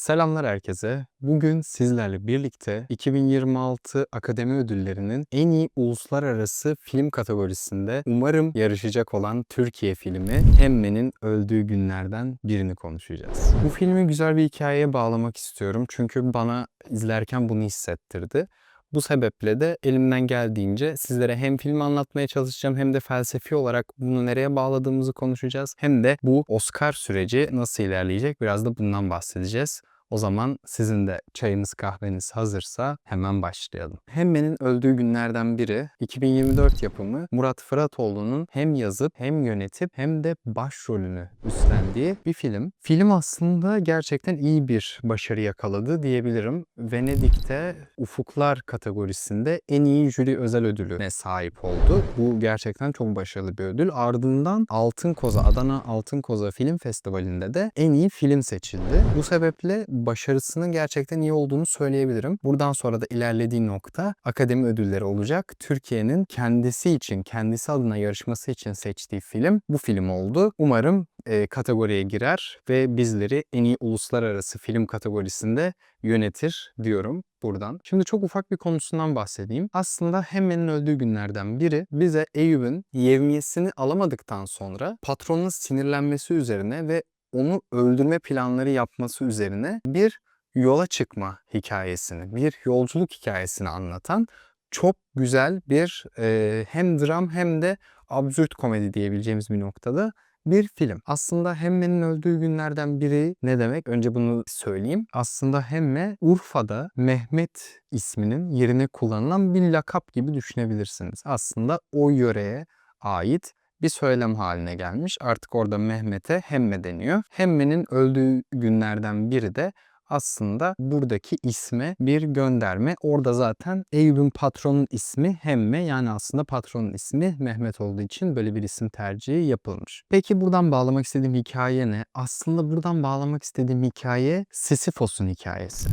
Selamlar herkese. Bugün sizlerle birlikte 2026 Akademi Ödülleri'nin en iyi uluslararası film kategorisinde umarım yarışacak olan Türkiye filmi Hemme'nin öldüğü günlerden birini konuşacağız. Bu filmi güzel bir hikayeye bağlamak istiyorum çünkü bana izlerken bunu hissettirdi. Bu sebeple de elimden geldiğince sizlere hem filmi anlatmaya çalışacağım hem de felsefi olarak bunu nereye bağladığımızı konuşacağız. Hem de bu Oscar süreci nasıl ilerleyecek biraz da bundan bahsedeceğiz. O zaman sizin de çayınız kahveniz hazırsa hemen başlayalım. Hemme'nin öldüğü günlerden biri 2024 yapımı Murat Fıratoğlu'nun hem yazıp hem yönetip hem de başrolünü üstlendiği bir film. Film aslında gerçekten iyi bir başarı yakaladı diyebilirim. Venedik'te Ufuklar kategorisinde en iyi jüri özel ödülüne sahip oldu. Bu gerçekten çok başarılı bir ödül. Ardından Altın Koza, Adana Altın Koza Film Festivali'nde de en iyi film seçildi. Bu sebeple başarısının gerçekten iyi olduğunu söyleyebilirim. Buradan sonra da ilerlediği nokta akademi ödülleri olacak. Türkiye'nin kendisi için, kendisi adına yarışması için seçtiği film bu film oldu. Umarım e, kategoriye girer ve bizleri en iyi uluslararası film kategorisinde yönetir diyorum buradan. Şimdi çok ufak bir konusundan bahsedeyim. Aslında Hemmen'in öldüğü günlerden biri bize Eyüp'ün yevmiyesini alamadıktan sonra patronun sinirlenmesi üzerine ve onu öldürme planları yapması üzerine bir yola çıkma hikayesini, bir yolculuk hikayesini anlatan çok güzel bir e, hem dram hem de absürt komedi diyebileceğimiz bir noktada bir film. Aslında Hemme'nin öldüğü günlerden biri ne demek? Önce bunu söyleyeyim. Aslında Hemme Urfa'da Mehmet isminin yerine kullanılan bir lakap gibi düşünebilirsiniz. Aslında o yöreye ait bir söylem haline gelmiş. Artık orada Mehmet'e Hemme deniyor. Hemme'nin öldüğü günlerden biri de aslında buradaki isme bir gönderme. Orada zaten Eyüp'ün patronun ismi Hemme yani aslında patronun ismi Mehmet olduğu için böyle bir isim tercihi yapılmış. Peki buradan bağlamak istediğim hikaye ne? Aslında buradan bağlamak istediğim hikaye Sisyphos'un hikayesi.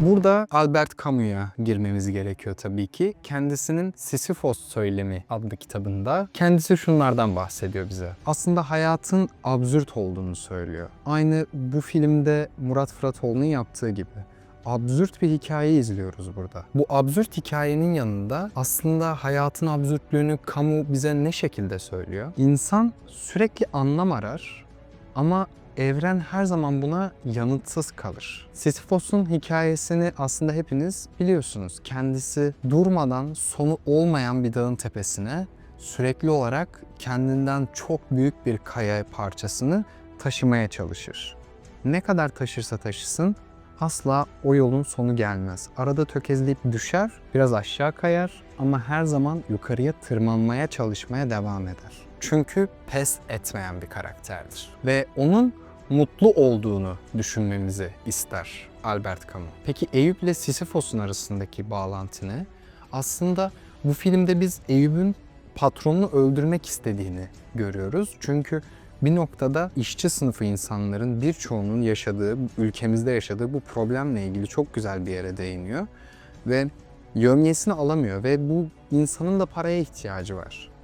Burada Albert Camus'a girmemiz gerekiyor tabii ki. Kendisinin Sisyphos Söylemi adlı kitabında kendisi şunlardan bahsediyor bize. Aslında hayatın absürt olduğunu söylüyor. Aynı bu filmde Murat Fıratoğlu'nun yaptığı gibi absürt bir hikaye izliyoruz burada. Bu absürt hikayenin yanında aslında hayatın absürtlüğünü kamu bize ne şekilde söylüyor? İnsan sürekli anlam arar ama evren her zaman buna yanıtsız kalır. Sisyphos'un hikayesini aslında hepiniz biliyorsunuz. Kendisi durmadan sonu olmayan bir dağın tepesine sürekli olarak kendinden çok büyük bir kaya parçasını taşımaya çalışır. Ne kadar taşırsa taşısın asla o yolun sonu gelmez. Arada tökezleyip düşer, biraz aşağı kayar ama her zaman yukarıya tırmanmaya çalışmaya devam eder. Çünkü pes etmeyen bir karakterdir. Ve onun mutlu olduğunu düşünmemizi ister Albert Camus. Peki Eyüp ile Sisyphos'un arasındaki bağlantı ne? Aslında bu filmde biz Eyüp'ün patronunu öldürmek istediğini görüyoruz. Çünkü bir noktada işçi sınıfı insanların birçoğunun yaşadığı, ülkemizde yaşadığı bu problemle ilgili çok güzel bir yere değiniyor. Ve yömyesini alamıyor ve bu insanın da paraya ihtiyacı var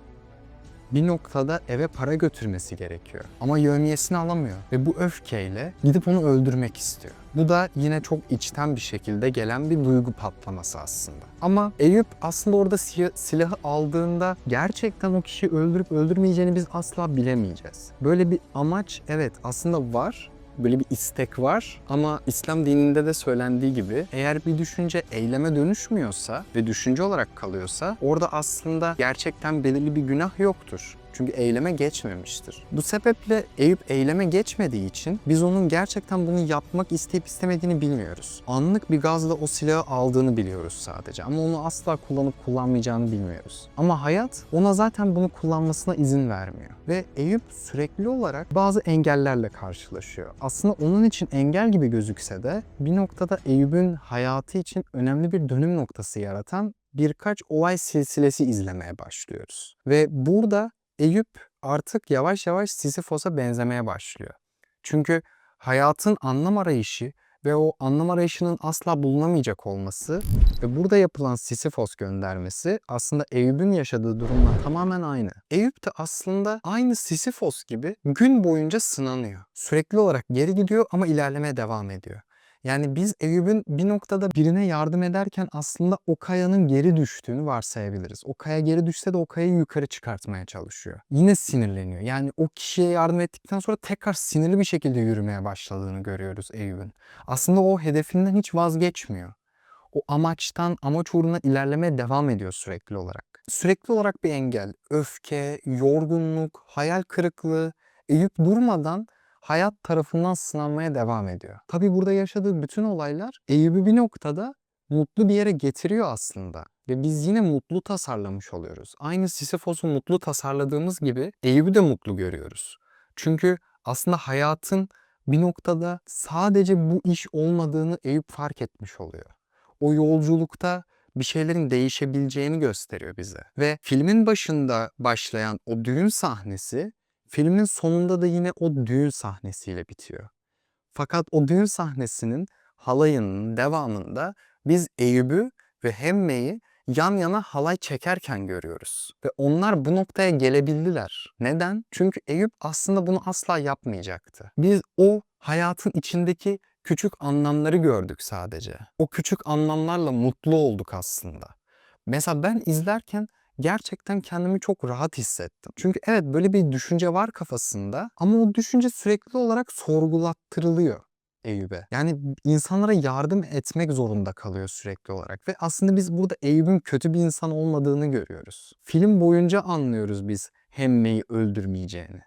bir noktada eve para götürmesi gerekiyor. Ama yövmiyesini alamıyor ve bu öfkeyle gidip onu öldürmek istiyor. Bu da yine çok içten bir şekilde gelen bir duygu patlaması aslında. Ama Eyüp aslında orada silahı aldığında gerçekten o kişiyi öldürüp öldürmeyeceğini biz asla bilemeyeceğiz. Böyle bir amaç evet aslında var böyle bir istek var ama İslam dininde de söylendiği gibi eğer bir düşünce eyleme dönüşmüyorsa ve düşünce olarak kalıyorsa orada aslında gerçekten belirli bir günah yoktur. Çünkü eyleme geçmemiştir. Bu sebeple Eyüp eyleme geçmediği için biz onun gerçekten bunu yapmak isteyip istemediğini bilmiyoruz. Anlık bir gazla o silahı aldığını biliyoruz sadece ama onu asla kullanıp kullanmayacağını bilmiyoruz. Ama hayat ona zaten bunu kullanmasına izin vermiyor. Ve Eyüp sürekli olarak bazı engellerle karşılaşıyor. Aslında onun için engel gibi gözükse de bir noktada Eyüp'ün hayatı için önemli bir dönüm noktası yaratan birkaç olay silsilesi izlemeye başlıyoruz. Ve burada Eyüp artık yavaş yavaş Sisyphos'a benzemeye başlıyor. Çünkü hayatın anlam arayışı ve o anlam arayışının asla bulunamayacak olması ve burada yapılan Sisyphos göndermesi aslında Eyüp'ün yaşadığı durumla tamamen aynı. Eyüp de aslında aynı Sisyphos gibi gün boyunca sınanıyor. Sürekli olarak geri gidiyor ama ilerlemeye devam ediyor. Yani biz Eyüp'ün bir noktada birine yardım ederken aslında o kayanın geri düştüğünü varsayabiliriz. O kaya geri düşse de o kayayı yukarı çıkartmaya çalışıyor. Yine sinirleniyor. Yani o kişiye yardım ettikten sonra tekrar sinirli bir şekilde yürümeye başladığını görüyoruz Eyüp'ün. Aslında o hedefinden hiç vazgeçmiyor. O amaçtan, amaç uğruna ilerlemeye devam ediyor sürekli olarak. Sürekli olarak bir engel, öfke, yorgunluk, hayal kırıklığı. Eyüp durmadan hayat tarafından sınanmaya devam ediyor. Tabi burada yaşadığı bütün olaylar Eyüp'ü bir noktada mutlu bir yere getiriyor aslında. Ve biz yine mutlu tasarlamış oluyoruz. Aynı Sisyphos'u mutlu tasarladığımız gibi Eyüp'ü de mutlu görüyoruz. Çünkü aslında hayatın bir noktada sadece bu iş olmadığını Eyüp fark etmiş oluyor. O yolculukta bir şeylerin değişebileceğini gösteriyor bize. Ve filmin başında başlayan o düğün sahnesi filmin sonunda da yine o düğün sahnesiyle bitiyor. Fakat o düğün sahnesinin halayının devamında biz Eyüp'ü ve Hemme'yi yan yana halay çekerken görüyoruz. Ve onlar bu noktaya gelebildiler. Neden? Çünkü Eyüp aslında bunu asla yapmayacaktı. Biz o hayatın içindeki küçük anlamları gördük sadece. O küçük anlamlarla mutlu olduk aslında. Mesela ben izlerken gerçekten kendimi çok rahat hissettim. Çünkü evet böyle bir düşünce var kafasında ama o düşünce sürekli olarak sorgulattırılıyor. Eyüp'e. Yani insanlara yardım etmek zorunda kalıyor sürekli olarak ve aslında biz burada Eyüp'ün kötü bir insan olmadığını görüyoruz. Film boyunca anlıyoruz biz Hemme'yi öldürmeyeceğini.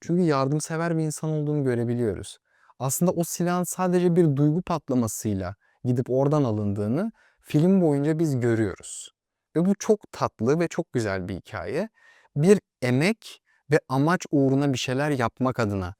Çünkü yardımsever bir insan olduğunu görebiliyoruz. Aslında o silahın sadece bir duygu patlamasıyla gidip oradan alındığını film boyunca biz görüyoruz. Ve bu çok tatlı ve çok güzel bir hikaye. Bir emek ve amaç uğruna bir şeyler yapmak adına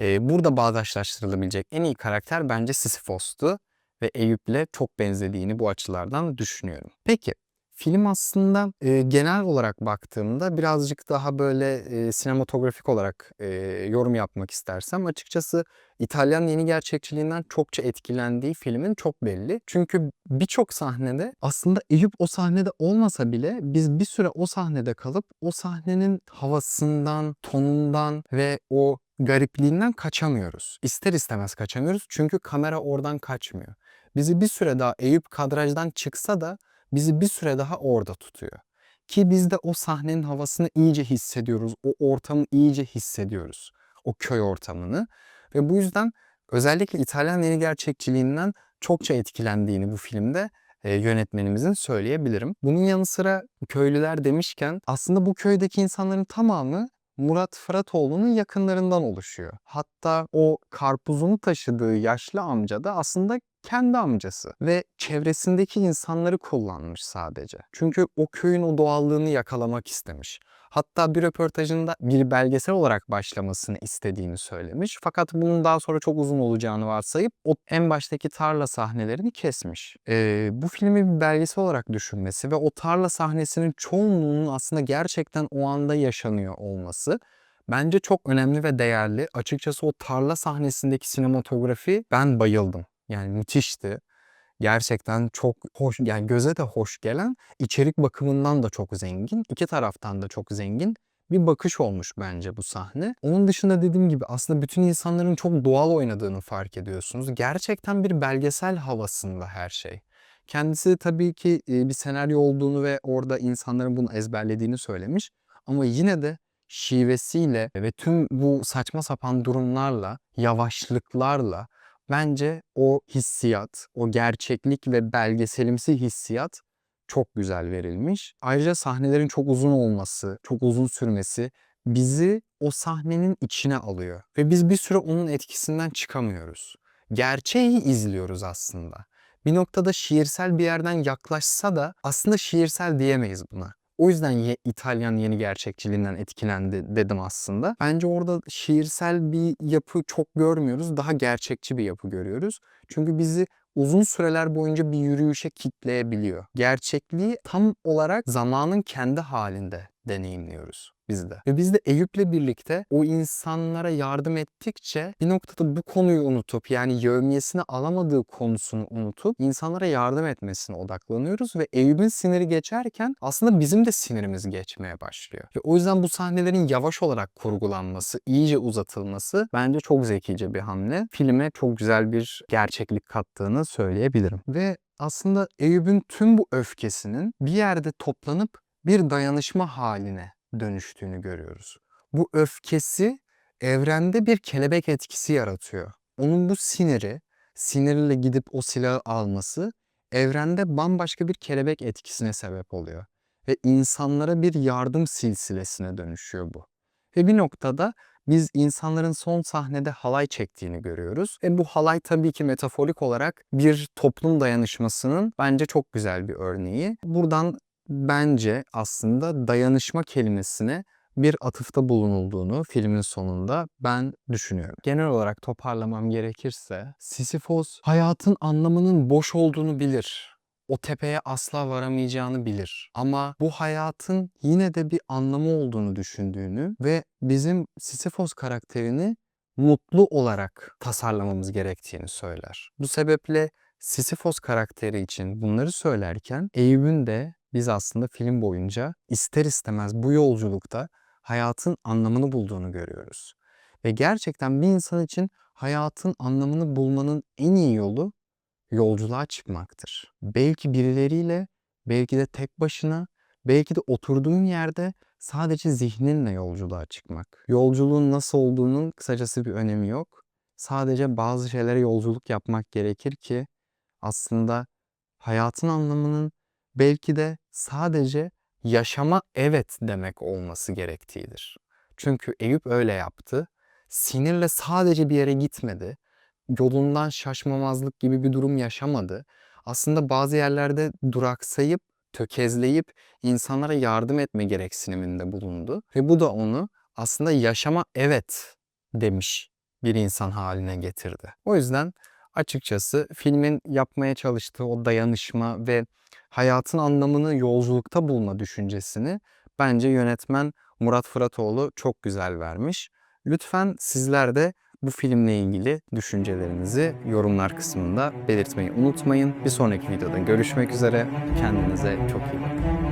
e, burada bağdaşlaştırılabilecek en iyi karakter bence Sisyphos'tu ve Eyüp'le çok benzediğini bu açılardan düşünüyorum. Peki film aslında e, genel olarak baktığımda birazcık daha böyle e, sinematografik olarak e, yorum yapmak istersem açıkçası İtalyan yeni gerçekçiliğinden çokça etkilendiği filmin çok belli. Çünkü birçok sahnede aslında Eyüp o sahnede olmasa bile biz bir süre o sahnede kalıp o sahnenin havasından, tonundan ve o garipliğinden kaçamıyoruz. İster istemez kaçamıyoruz çünkü kamera oradan kaçmıyor. Bizi bir süre daha Eyüp kadrajdan çıksa da bizi bir süre daha orada tutuyor. Ki biz de o sahnenin havasını iyice hissediyoruz. O ortamı iyice hissediyoruz. O köy ortamını. Ve bu yüzden özellikle İtalyan yeni gerçekçiliğinden çokça etkilendiğini bu filmde e, yönetmenimizin söyleyebilirim. Bunun yanı sıra köylüler demişken aslında bu köydeki insanların tamamı Murat Fıratoğlu'nun yakınlarından oluşuyor. Hatta o karpuzunu taşıdığı yaşlı amca da aslında kendi amcası ve çevresindeki insanları kullanmış sadece. Çünkü o köyün o doğallığını yakalamak istemiş. Hatta bir röportajında bir belgesel olarak başlamasını istediğini söylemiş. Fakat bunun daha sonra çok uzun olacağını varsayıp o en baştaki tarla sahnelerini kesmiş. Ee, bu filmi bir belgesel olarak düşünmesi ve o tarla sahnesinin çoğunluğunun aslında gerçekten o anda yaşanıyor olması bence çok önemli ve değerli. Açıkçası o tarla sahnesindeki sinematografi ben bayıldım. Yani müthişti. Gerçekten çok hoş, yani göze de hoş gelen, içerik bakımından da çok zengin, iki taraftan da çok zengin bir bakış olmuş bence bu sahne. Onun dışında dediğim gibi aslında bütün insanların çok doğal oynadığını fark ediyorsunuz. Gerçekten bir belgesel havasında her şey. Kendisi tabii ki bir senaryo olduğunu ve orada insanların bunu ezberlediğini söylemiş. Ama yine de şivesiyle ve tüm bu saçma sapan durumlarla, yavaşlıklarla Bence o hissiyat, o gerçeklik ve belgeselimsi hissiyat çok güzel verilmiş. Ayrıca sahnelerin çok uzun olması, çok uzun sürmesi bizi o sahnenin içine alıyor ve biz bir süre onun etkisinden çıkamıyoruz. Gerçeği izliyoruz aslında. Bir noktada şiirsel bir yerden yaklaşsa da aslında şiirsel diyemeyiz buna. O yüzden ye, İtalyan yeni gerçekçiliğinden etkilendi dedim aslında. Bence orada şiirsel bir yapı çok görmüyoruz. Daha gerçekçi bir yapı görüyoruz. Çünkü bizi uzun süreler boyunca bir yürüyüşe kitleyebiliyor. Gerçekliği tam olarak zamanın kendi halinde deneyimliyoruz biz de. Ve biz de Eyüp'le birlikte o insanlara yardım ettikçe bir noktada bu konuyu unutup yani yevmiyesini alamadığı konusunu unutup insanlara yardım etmesine odaklanıyoruz ve Eyüp'ün siniri geçerken aslında bizim de sinirimiz geçmeye başlıyor. Ve o yüzden bu sahnelerin yavaş olarak kurgulanması, iyice uzatılması bence çok zekice bir hamle. Filme çok güzel bir gerçeklik kattığını söyleyebilirim. Ve aslında Eyüp'ün tüm bu öfkesinin bir yerde toplanıp bir dayanışma haline dönüştüğünü görüyoruz. Bu öfkesi evrende bir kelebek etkisi yaratıyor. Onun bu siniri, sinirle gidip o silahı alması evrende bambaşka bir kelebek etkisine sebep oluyor. Ve insanlara bir yardım silsilesine dönüşüyor bu. Ve bir noktada biz insanların son sahnede halay çektiğini görüyoruz. Ve bu halay tabii ki metaforik olarak bir toplum dayanışmasının bence çok güzel bir örneği. Buradan bence aslında dayanışma kelimesine bir atıfta bulunulduğunu filmin sonunda ben düşünüyorum. Genel olarak toparlamam gerekirse Sisyphos hayatın anlamının boş olduğunu bilir. O tepeye asla varamayacağını bilir. Ama bu hayatın yine de bir anlamı olduğunu düşündüğünü ve bizim Sisyphos karakterini mutlu olarak tasarlamamız gerektiğini söyler. Bu sebeple Sisyphos karakteri için bunları söylerken Eyüp'ün de biz aslında film boyunca ister istemez bu yolculukta hayatın anlamını bulduğunu görüyoruz. Ve gerçekten bir insan için hayatın anlamını bulmanın en iyi yolu yolculuğa çıkmaktır. Belki birileriyle, belki de tek başına, belki de oturduğun yerde sadece zihninle yolculuğa çıkmak. Yolculuğun nasıl olduğunun kısacası bir önemi yok. Sadece bazı şeylere yolculuk yapmak gerekir ki aslında hayatın anlamının belki de sadece yaşama evet demek olması gerektiğidir. Çünkü Eyüp öyle yaptı. Sinirle sadece bir yere gitmedi. Yolundan şaşmamazlık gibi bir durum yaşamadı. Aslında bazı yerlerde duraksayıp, tökezleyip insanlara yardım etme gereksiniminde bulundu. Ve bu da onu aslında yaşama evet demiş bir insan haline getirdi. O yüzden açıkçası filmin yapmaya çalıştığı o dayanışma ve hayatın anlamını yolculukta bulma düşüncesini bence yönetmen Murat Fıratoğlu çok güzel vermiş. Lütfen sizler de bu filmle ilgili düşüncelerinizi yorumlar kısmında belirtmeyi unutmayın. Bir sonraki videoda görüşmek üzere. Kendinize çok iyi bakın.